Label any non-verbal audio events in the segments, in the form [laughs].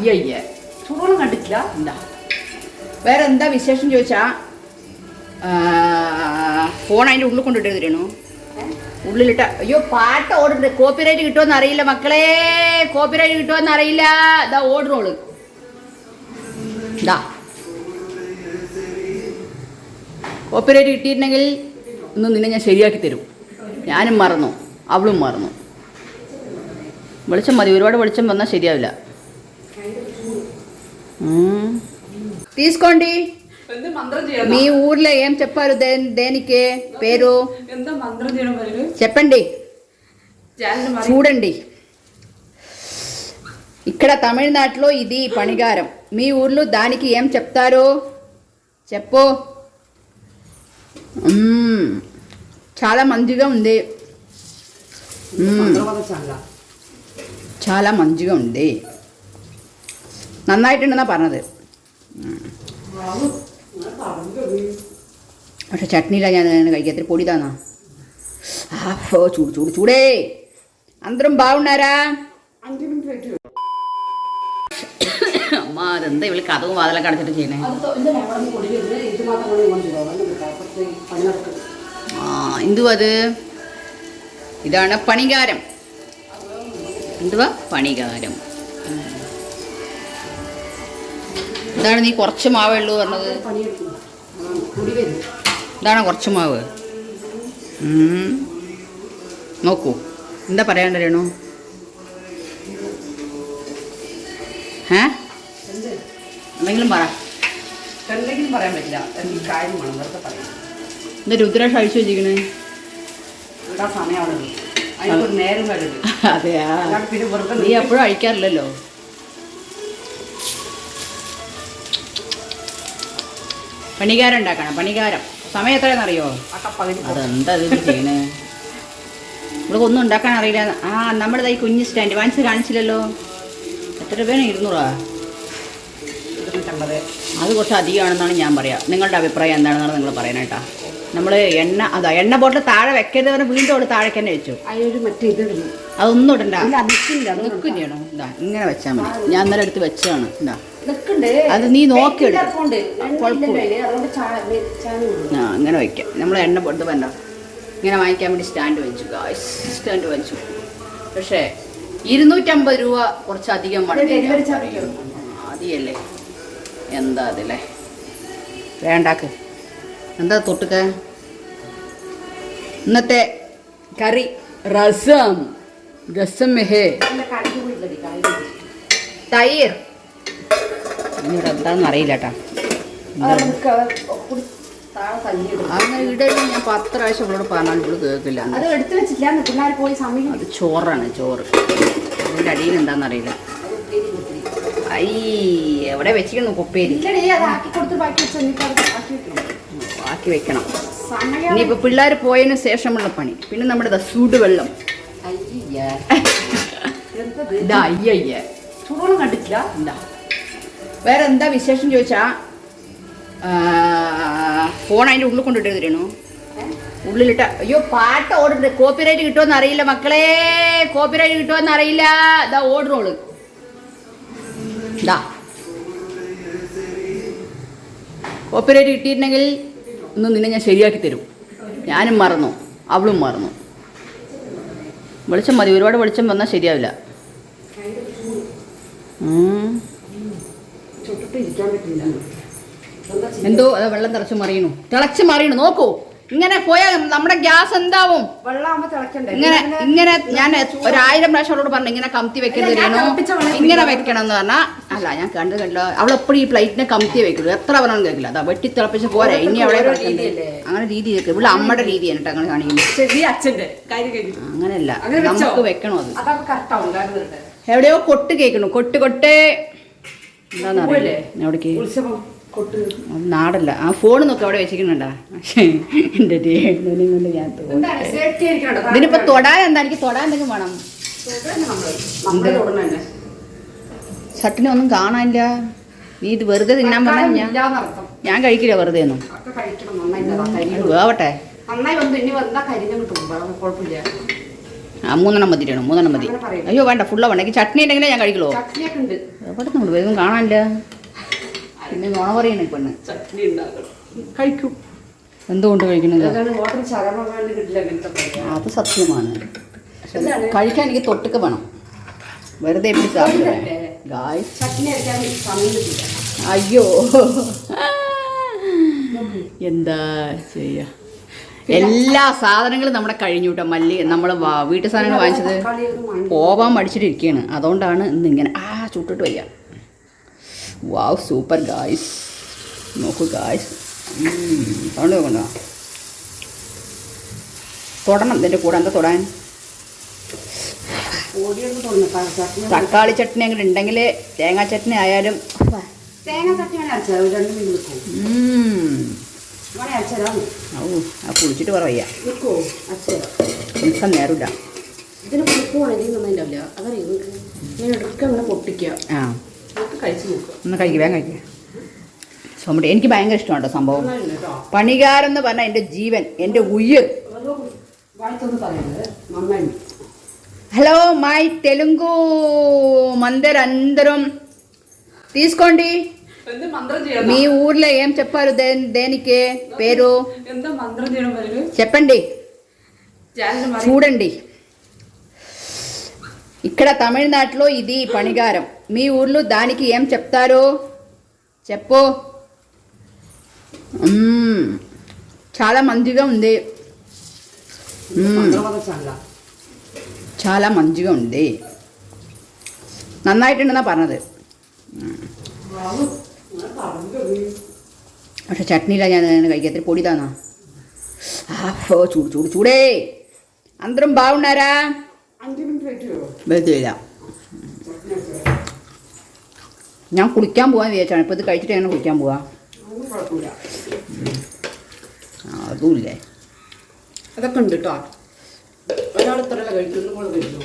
അയ്യയ്യ ചൂടോളം കണ്ടിട്ടില്ല. എന്താ? വേറെ എന്താ വിശേഷം ചോദിച്ചാ? ഫോൺ അതിന്റെ ഉള്ളിൽ കൊണ്ടിട്ട് തരണു? ഉള്ളിലിട്ട അയ്യോ പാട്ട് ഓടുന്നുണ്ട് കോപ്പിറൈറ്റ് കിട്ടുമെന്ന് അറിയില്ല മക്കളെ. കോപ്പിറൈറ്റ് കിട്ടുമെന്ന് അറിയില്ല. ഇതാ ഓടുന്നോൾ ഇതാ കോപ്പിറൈറ്റ് കിട്ടിയിട്ടുണ്ടെങ്കിൽ ഒന്ന് നിന്നെ ഞാൻ ശരിയാക്കി തരും. ഞാനും മറന്നു. അവളും മറന്നു. വെളിച്ചം മതി. ഒരുപാട് വെളിച്ചം വന്നാൽ ശരിയാവില്ല. తీసుకోండి. మీ ఊర్లో ఏం చెప్పారు దేనికి? పేరు? చెప్పండి. చూడండి. ఇక్కడ తమిళనాడులో ఇది పణిగారం మీ ఊర్లో దానికి ఏం చెప్తారు? చెప్పు. చాలా మంచిగా ఉంది. చాలా మంచిగా ఉంది. നന്നായിട്ടുണ്ടെന്നാ പറഞ്ഞത് പക്ഷെ ചട്നിയിലാണ് ഞാൻ నేను കഴിക്കത്തിരി పొడి దానా ఆఫో చూడు చూడు చూడే అందరం బాగున్నారా അഞ്ച് മിനിറ്റ് വെയിറ്റ് അമ്മ അതെന്താ ഇവള് കഥവും വാതിലൊക്കെ അടച്ചിട്ട് ചെയ്യണേ അത് എന്തിനാ അവിടെ നിന്ന് പൊടി വരുന്നത് ഇത് മാത്രം കൂടി കൊണ്ടുപോകാം കുറച്ച് പണി നടക്കും ആ എന്തുവാ അത് ഇതാണ് പണികാരം എന്തുവാ പണികാരം ഉം. ഇതാണ് നീ കുറച്ച് മാവേ ഉള്ളൂ പറഞ്ഞത്. ഇതാണോ കുറച്ച് മാവ്. നോക്കൂ. എന്താ പറയാണ്ട് രേണു? ഏ? എന്ത് എന്തെങ്കിലും പറ. എന്തെങ്കിലും പറയാൻ പറ്റില്ല. വെറുതെ പറയാം. എന്താ രുദ്രാക്ഷ അഴിച്ചു വെച്ചിരിക്കണേ? സമയമാണ് അതിനൊരു നേരം വരരുത് അതെയാ. നീ എപ്പോഴും അഴിക്കാറില്ലല്ലോ. പണികാരം ഉണ്ടാക്കണം പണികാരം സമയം എത്രയാണെന്നറിയോ? അതെന്താ ഇത് ചെയ്യണേ? ഇവിടെ ഒന്നും ഉണ്ടാക്കാൻ അറിയില്ല. ആ നമ്മുടെ ഈ കുഞ്ഞ് സ്റ്റാൻഡ് വാങ്ങിച്ച് കാണിച്ചില്ലല്ലോ. എത്ര രൂപയാണ് ഇരുന്നൂറാ? അത് കുറച്ച് അധികമാണെന്നാണ് ഞാൻ പറയാം. നിങ്ങളുടെ അഭിപ്രായം എന്താണെന്നാണ് നിങ്ങൾ പറയണേട്ടാ നമ്മൾ എണ്ണ അതാ എണ്ണ ബോട്ടിൽ താഴെ വെക്കരുത് പറഞ്ഞ് വീണ്ടും അവിടെ താഴേക്ക് തന്നെ വെച്ചു. അതൊന്നും ഇടണ്ട. നിൽക്കും ചെയ്യണം ഇതാ ഇങ്ങനെ വെച്ചാൽ മതി. ഞാൻ ഇന്നലെ എടുത്ത് വെച്ചതാണ്. ഇതാ. അത് നീ നോക്കി എടുക്ക്. കുഴപ്പമില്ല. അതുകൊണ്ട് ചാ- ചാനൽ ആ അങ്ങനെ വയ്ക്കാം. നമ്മൾ എണ്ണ പൊട്ട് വേണ്ട. ഇങ്ങനെ വാങ്ങിക്കാൻ വേണ്ടി സ്റ്റാൻഡ് വെച്ചു സ്റ്റാൻഡ് വെച്ചു പക്ഷേ ഇരുന്നൂറ്റമ്പത് രൂപ കുറച്ചധികം അതിയല്ലേ എന്താ അതില്ലേ വേണ്ടാക്ക്. എന്താ തൊട്ടുക്ക? ഇന്നത്തെ കറി രസം. രസം മെഹേ. തൈർ ഇന്നിവിടെ എന്താണെന്ന് അറിയില്ല കേട്ടാ അങ്ങനെ ഇടയിൽ ഞാൻ പത്ത് പ്രാവശ്യം ഇവളോട് പറഞ്ഞാൽ ഇവിടെ കേൾക്കില്ല. അത് എടുത്തു വെച്ചിട്ടില്ല പിള്ളേർ പോയി സമയം അത് ചോറാണ് ചോറ്. അതിന്റെ അടിയിൽ എന്താണെന്ന് അറിയില്ല. ഐ എവിടെ വെച്ചിരിക്കുന്നു കുപ്പേരി? ബാക്കി വെക്കണം. ഇനിയിപ്പോൾ പിള്ളേർ പോയതിന് ശേഷമുള്ള പണി. പിന്നെ നമ്മുടെ ചൂടുവെള്ളം. അയ്യ. [laughs] ഇതാ? അയ്യയ്യ. ചൂടോളം കണ്ടിട്ടില്ല? എന്താ വേറെ എന്താ വിശേഷം ചോദിച്ചാ? ഫോൺ അതിന്റെ ഉള്ളിൽ കൊണ്ടിട്ട് തരുന്നു. ഉള്ളിലിട്ട അയ്യോ പാട്ട് ഓടുന്നുണ്ട് കോപ്പിറൈറ്റ് കിട്ടുമെന്ന് അറിയില്ല മക്കളെ. കോപ്പിറൈറ്റ് കിട്ടുമെന്ന് അറിയില്ല. ഇതാ ഓടുന്നോൾ ഇതാ കോപ്പിറൈറ്റ് കിട്ടിയിട്ടുണ്ടെങ്കിൽ ഒന്ന് നിന്നെ ഞാൻ ശരിയാക്കി തരും. ഞാനും മറന്നു. അവളും മറന്നു. വെളിച്ചം മതി. ഒരുപാട് വെളിച്ചം വന്നാൽ ശരിയാവില്ല. ഉം. ചുട്ടിട്ട് ഇരിക്കാൻ പറ്റില്ല എന്താ അതാ വെള്ളം തിളച്ച് മറിയണു. തിളച്ച് മറിയണു നോക്കൂ. ഇങ്ങനെ പോയാൽ നമ്മുടെ ഗ്യാസ് എന്താവും? ഇങ്ങനെ ഇങ്ങനെ ഞാൻ ഒരായിരം പ്രാവശ്യം അവളോട് പറഞ്ഞു ഇങ്ങനെ കമത്തി വെക്കരുത് രേണു. ഇങ്ങനെ വെക്കണം എന്ന് പറഞ്ഞാൽ അല്ല ഞാൻ കണ്ടു കണ്ടോ അവളെപ്പോഴും ഈ പ്ലേറ്റിനെ കമത്തി വെക്കുള്ളൂ എത്ര പറഞ്ഞാലും കേൾക്കില്ല. അതാ വെട്ടി തിളപ്പിച്ച് പോരെ ഇനി അവളെ അങ്ങനെ രീതി കേൾക്കും ഇവിടെ അമ്മയുടെ രീതിയാണ് കേട്ടോ അങ്ങനെ കാണിക്കുന്നത് കഴിഞ്ഞു അങ്ങനെയല്ല? നമുക്ക് വെക്കണോ അത്. എവിടെയോ കൊട്ട് കേൾക്കണു കൊട്ട് കൊട്ടേ. എന്താണെന്നറിയില്ലേ നാടല്ല. ആ ഫോൺ നോക്കി അവിടെ എന്റെ കൊണ്ട് ഞാൻ സേഫ്റ്റി ആയിരിക്കണോ ഇതിനിപ്പോ തൊടാൻ എന്താ? എനിക്ക് തൊടാൻ എന്തെങ്കിലും വേണം. ഷട്ടിനെ ഒന്നും കാണാനില്ല. നീ ഇത് വെറുതെ തിന്നാൻ പറഞ്ഞാൽ ഞാൻ ഞാൻ കഴിക്കില്ല വെറുതെ ഒന്നും. വേവട്ടെ. നന്നായി വന്നു. ഇനി വന്നാ കരിഞ്ഞു കിട്ടും കുഴപ്പമില്ല. ആ മൂന്നെണ്ണം മതി ഇടണം മൂന്നെണ്ണം മതി. അയ്യോ വേണ്ട ഫുള്ള് വേണ്ട എനിക്ക് ചട്നി ഉണ്ടെങ്കിലേ ഞാൻ കഴിക്കുള്ളൂ. എവിടെ നമ്മൾ വേഗം കാണാനില്ല. പിന്നെ നുണ പറയണ പെണ്ണ്. കഴിക്കും. എന്തുകൊണ്ട് കഴിക്കണത്? അത് സത്യമാണ്? കഴിക്കാൻ എനിക്ക് തൊട്ടുക വേണം. വെറുതെ എപ്പിടി കിട്ടില്ല. അയ്യോ. എന്താ ചെയ്യാ? എല്ലാ സാധനങ്ങളും നമ്മുടെ കഴിഞ്ഞു കേട്ടോ മല്ലി നമ്മൾ വീട്ടു സാധനങ്ങൾ വാങ്ങിച്ചത് പോവാൻ മടിച്ചിട്ടിരിക്കുകയാണ് അതുകൊണ്ടാണ് ഇന്ന് ഇങ്ങനെ ആ ചുട്ടിട്ട് വയ്യ. Wow super guys. നോക്കൂ ഗായ്സ്. സൗണ്ട് നോക്കണ്ട തൊടണം ഇതിന്റെ കൂടെ എന്താ തൊടാൻ? തക്കാളി ചട്നി. അങ്ങനെ ഉണ്ടെങ്കിൽ തേങ്ങാ ചട്നി ആയാലും തേങ്ങാ ചട്നി രണ്ട് മിനിറ്റ് നിൽക്കും ഉം. വേണേ അരച്ചതാ ഔ ആ കുളിച്ചിട്ട് പറയ്യ നിൽക്കുമോ അരച്ചതാ നിൽക്കാൻ നേരമില്ല ഇതിന് പുളിപ്പുവാണെങ്കിൽ നന്നായിണ്ടാവില്ല അതറിയോ നിങ്ങൾക്ക് ഇങ്ങനെ എടുക്കുക അങ്ങനെ പൊട്ടിക്കുക ആ നമുക്ക് കഴിച്ച് നോക്കുക ഒന്ന് കഴിക്കുക വേഗം കഴിക്കുക സോമട്ടി എനിക്ക് ഭയങ്കര ഇഷ്ടമാണ് കേട്ടോ സംഭവം നന്നായിട്ടുണ്ട് കേട്ടോ പണികാരം എന്ന് പറഞ്ഞാൽ എൻ്റെ ജീവൻ എൻ്റെ ഉയിർ വായിത്തൊന്ന് പറയുന്നത് നന്നായി హలో మై తెలుగు మందరందరం తీసుకోండి എന്ത് മന്ത്രം ചെയ്യണം మీ ఊర్లో ఏం చెప్పారు దే దేనికి పేరు എന്താ മന്ത്രം ചെയ്യണം പറയുന്നത് చెప్పండి ചാനൽ చూడండి ఇక్కడ తమిళనాడులో ఇది పణిగారం మీ ఊర్లో దానికి ఏం చెప్తారు చెప్పు మ్మ్. చాలా మంచిగా ఉంది మ్మ్. മന്ത്രവാദ ചാനല చాలా మంచిగా ఉంది നന്നായിട്ടുണ്ടെന്നാ പറഞ്ഞത് പക്ഷെ ചട്നിയില്ല ഞാൻ അങ്ങനെ കഴിക്കാത്ത പൊടി താന്നാ ഓ ചൂട് ചൂട് ചൂടേ అందరం బాగున్నారా അഞ്ച് മിനിറ്റ് വെയിറ്റ് ചെയ്യുമോ വെറുതെയില്ല ഞാൻ കുളിക്കാൻ പോകാൻ വിചാരിച്ചാണ് ഇപ്പോൾ ഇത് കഴിച്ചിട്ട് എങ്ങനെ കുളിക്കാൻ പോവാ ഒന്നും കുഴപ്പമില്ല ആ, അതുമില്ലേ അതൊക്കെ ഉണ്ട് കേട്ടോ ഒരാൾ ഇത്രയല്ല കഴിക്കുന്നു കൂടെ കഴിക്കുന്നു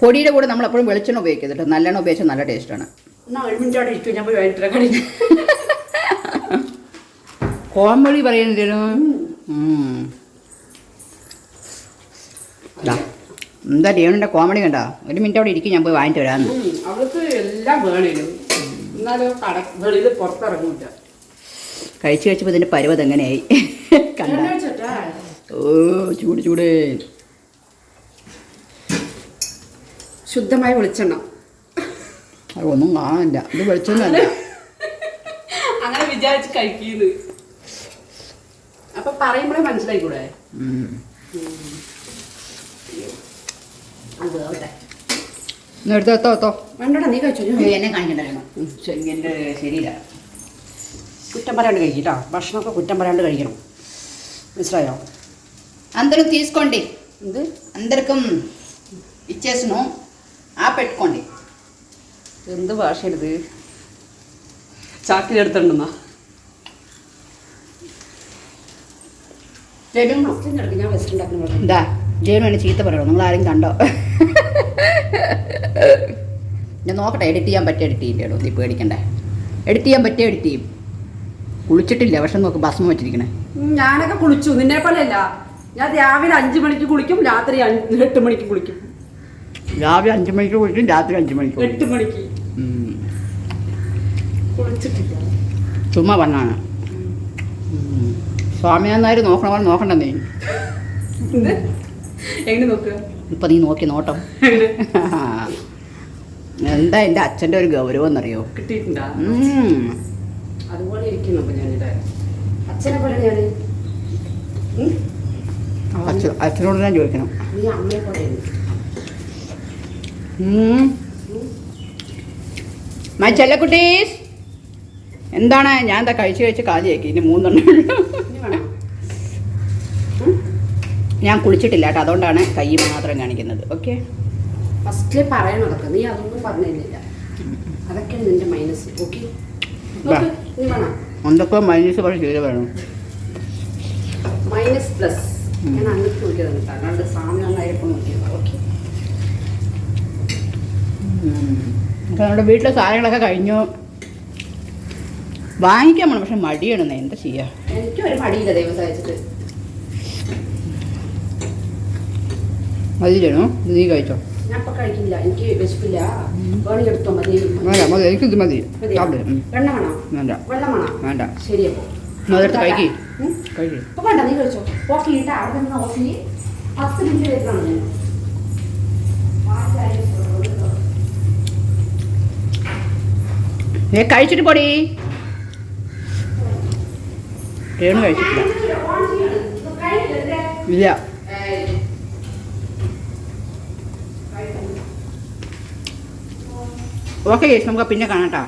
പൊടിയുടെ കൂടെ നമ്മൾ എപ്പോഴും വെളിച്ചെണ്ണ ഉപയോഗിക്കരുത് കേട്ടോ നല്ലെണ്ണ ഉപയോഗിച്ചാൽ നല്ല ടേസ്റ്റാണ് എന്നാൽ ഒരു മിനിറ്റ് അവിടെ ഇരിക്കും ഞാൻ പോയി വൈകിട്ട് കഴിക്കും കോമഡി പറയുന്നതിനു? എന്താ രേണുന്റെ കോമഡി കണ്ട? ഒരു മിനിറ്റ് അവിടെ ഇരിക്കും ഞാൻ പോയി വാങ്ങിട്ട് വരാമെന്ന് അവൾക്ക് എല്ലാം വേണേലും. എന്നാലും കട വെളിയിൽ പുറത്തിറങ്ങൂല കഴിച്ച് കഴിച്ചപ്പോൾ ഇതിന്റെ പരുവത് എങ്ങനെയായി കണ്ട? ഓ ചൂട് ചൂട്. ശുദ്ധമായ വെളിച്ചെണ്ണ. ഒന്നും കാണാനില്ല ഇത് വെളിച്ചൊന്നുമല്ല അങ്ങനെ വിചാരിച്ച് കഴിക്കുന്നത് അപ്പൊ പറയുമ്പോഴേ മനസ്സിലായിക്കൂടെ ഉം. അത് ആവട്ടെ ഒന്ന് എടുത്തോ എത്തോ എത്തോ വേണ്ടടാ നീ കഴിച്ചോ ഞാൻ എന്നെ കാണിക്കണ്ടായിരുന്നു എൻ്റെ ശരിയില്ല കുറ്റം പറയാണ്ട് കഴിക്കട്ടോ ഭക്ഷണമൊക്കെ കുറ്റം പറയാണ്ട് കഴിക്കണം മനസ്സിലായോ అందరూ తీసుకోండి എന്ത് అందరికం ఇచ్చేసును ఆ పెట్టుకోండి എന്ത് ഭാഷയാണിത്? ചാക്കിൽ എടുത്തിട്ടുണ്ടെന്നാ? എന്താ എന്നെ ചീത്ത പറയണോ? നിങ്ങൾ ആരെങ്കിലും കണ്ടോ? ഞാൻ നോക്കട്ടെ എഡിറ്റ് ചെയ്യാൻ പറ്റിയ എഡിറ്റ് ചെയ്യില്ലേടോ നീ പേടിക്കണ്ടേ. എഡിറ്റ് ചെയ്യാൻ പറ്റിയ എഡിറ്റ് ചെയ്യും. കുളിച്ചിട്ടില്ല പക്ഷെ നോക്ക് ഭസ്മം വെച്ചിരിക്കണേ. ഞാനൊക്കെ കുളിച്ചു. നിന്നെ പോലെയല്ല. ഞാൻ രാവിലെ അഞ്ചു മണിക്ക് കുളിക്കും രാത്രി എട്ട് മണിക്ക് കുളിക്കും. രാവിലെ അഞ്ചു മണിക്ക് കുളിക്കും രാത്രി അഞ്ചു മണിക്ക്. എട്ട് മണിക്ക്. ചുമ്മാ വന്നാണ്. സ്വാമിനാഥ് നോക്കണ പോലെ നോക്കണ്ടെന്നേ എന്ത്? എങ്ങനെ നോക്കുക ഇപ്പം നീ നോക്കി നോട്ടം. എന്താ എന്റെ അച്ഛന്റെ ഒരു ഗൗരവം എന്നറിയോ? കിട്ടിയിട്ടുണ്ടോ. അതുപോലെ ഇരിക്കുന്നു അച്ഛനെ പോലെ ഞാൻ അച്ഛൻ അച്ഛനോട് ഞാൻ ചോദിക്കണം. നീ അമ്മയെ പോലെ. മൈ ചെല്ലക്കുട്ടീസ് എന്താണ്? ഞാൻ എന്താ കഴിച്ച് കഴിച്ച് കാലിയാക്കി. ഇനി മൂന്നെണ്ണം ഞാൻ കുളിച്ചിട്ടില്ല കേട്ടോ. അതുകൊണ്ടാണ് കൈ മാത്രം കാണിക്കുന്നത്. ഓക്കെ? ഫസ്റ്റിൽ പറയണതൊക്കെ നീ അതൊന്നും പറഞ്ഞില്ല അതൊക്കെയാണ് നിന്റെ മൈനസ്. ഓക്കെ? എന്തൊക്കെ മൈനസ് പറഞ്ഞു ചെയ്ത് വേണം? Minus plus. ഞാൻ അങ്ങോട്ട് ചോദിക്കുന്നുണ്ട് സാധനം സാമ്യം നന്നായപ്പോൾ നോക്കിയത്. ഓക്കെ? നമ്മുടെ വീട്ടിലെ സാധനങ്ങളൊക്കെ കഴിഞ്ഞു. വാങ്ങിക്കാൻ പോണം പക്ഷെ മടിയാണ് എന്താ ചെയ്യാ? എനിക്ക് ഒരു മടിയില്ല ദൈവം സഹായിച്ചിട്ട്. മതി രേണു ഇത് നീ കഴിച്ചോ? കഴിക്കില്ല എനിക്ക് വിശപ്പില്ല. വേണമെങ്കിൽ എടുത്തോ? മതി. വേണ്ട മതി. എനിക്കിത് മതി. വേണ്ട. വേണ്ട. ശരി അപ്പൊ. അതെടുത്ത് കഴിക്ക്. ഉം? കഴിക്ക്. ഇപ്പൊ വേണ്ട നീ കഴിച്ചോ. ഓഫ് ചെയ്തിട്ട് അവിടെ നിന്ന് ഓഫ് ചെയ്യ്. പത്ത് മിനിറ്റ് വരുന്നതാണ് ഏ കഴിച്ചിട്ട് പൊടി. രേണു കഴിച്ചിട്ടില്ല. ഇല്ല. ഓക്കെ ചേച്ചി നമുക്ക് പിന്നെ കാണാം കേട്ടോ.